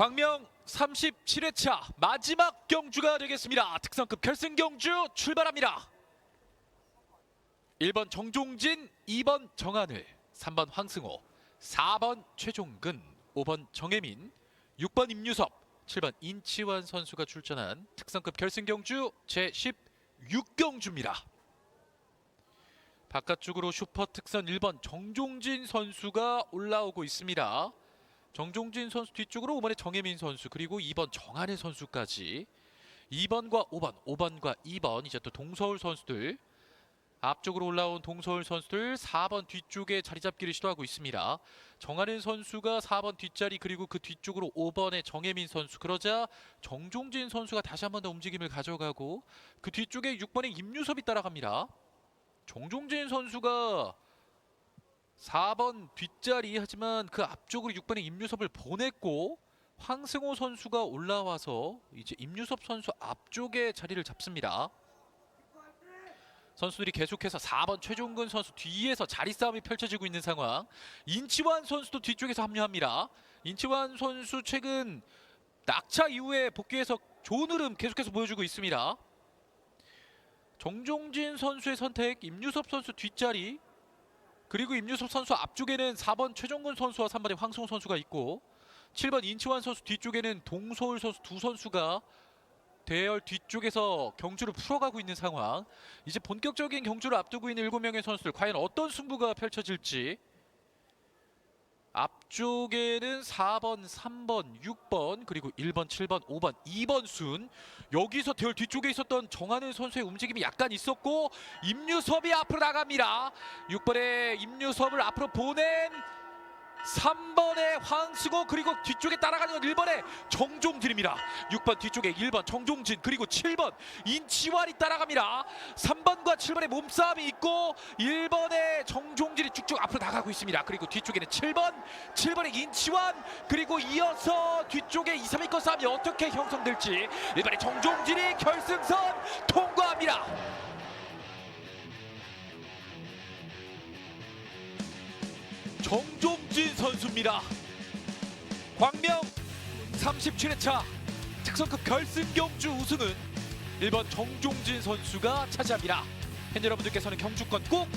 광명 37회차 마지막 경주가 되겠습니다. 특성급 결승 경주 출발합니다. 1번 정종진, 2번 정한을, 3번 황승호, 4번 최종근, 5번 정혜민, 6번 임유섭, 7번 인치환 선수가 출전한 특성급 결승 경주 제16경주입니다. 바깥쪽으로 슈퍼 특선 1번 정종진 선수가 올라오고 있습니다. 정종진 선수 뒤쪽으로 5번의 정혜민 선수 그리고 2번 정한혜 선수까지 2번과 5번, 5번과 2번 이제 또 동서울 선수들 앞쪽으로 올라온 동서울 선수들 4번 뒤쪽에 자리 잡기를 시도하고 있습니다. 정한혜 선수가 4번 뒷자리 그리고 그 뒤쪽으로 5번의 정혜민 선수 그러자 정종진 선수가 다시 한 번 더 움직임을 가져가고 그 뒤쪽에 6번의 임유섭이 따라갑니다. 정종진 선수가 4번 뒷자리 하지만 그 앞쪽으로 6번의 임유섭을 보냈고 황승호 선수가 올라와서 이제 임유섭 선수 앞쪽에 자리를 잡습니다. 선수들이 계속해서 4번 최종근 선수 뒤에서 자리 싸움이 펼쳐지고 있는 상황. 인치환 선수도 뒤쪽에서 합류합니다. 인치환 선수 최근 낙차 이후에 복귀해서 좋은 흐름 계속해서 보여주고 있습니다. 정종진 선수의 선택, 임유섭 선수 뒷자리, 그리고 임유섭 선수 앞쪽에는 4번 최종근 선수와 3번의 황승호 선수가 있고 7번 인치환 선수 뒤쪽에는 동서울 선수 두 선수가 대열 뒤쪽에서 경주를 풀어가고 있는 상황. 이제 본격적인 경주를 앞두고 있는 7명의 선수들 과연 어떤 승부가 펼쳐질지. 앞쪽에는 4번, 3번, 6번, 그리고 1번, 7번, 5번, 2번 순. 여기서 대열 뒤쪽에 있었던 정하는 선수의 움직임이 약간 있었고 임유섭이 앞으로 나갑니다. 6번의 임유섭을 앞으로 보낸 3번의 황승호 그리고 뒤쪽에 따라가는 건 1번의 정종진입니다. 6번 뒤쪽에 1번 정종진 그리고 7번 인치환이 따라갑니다. 3번과 7번의 몸싸움이 있고 1번의 정종진이 쭉쭉 앞으로 나 있습니다. 그리고 뒤쪽에는 7번 7번의 인치환 그리고 이어서 뒤쪽에 2, 3위권 싸움이 어떻게 형성될지 1번의 정종진이 결승선 통과합니다. 정종진 선수입니다. 광명 37회차 특성급 결승 경주 우승은 1번 정종진 선수가 차지합니다. 팬 여러분들께서는 경주권 꼭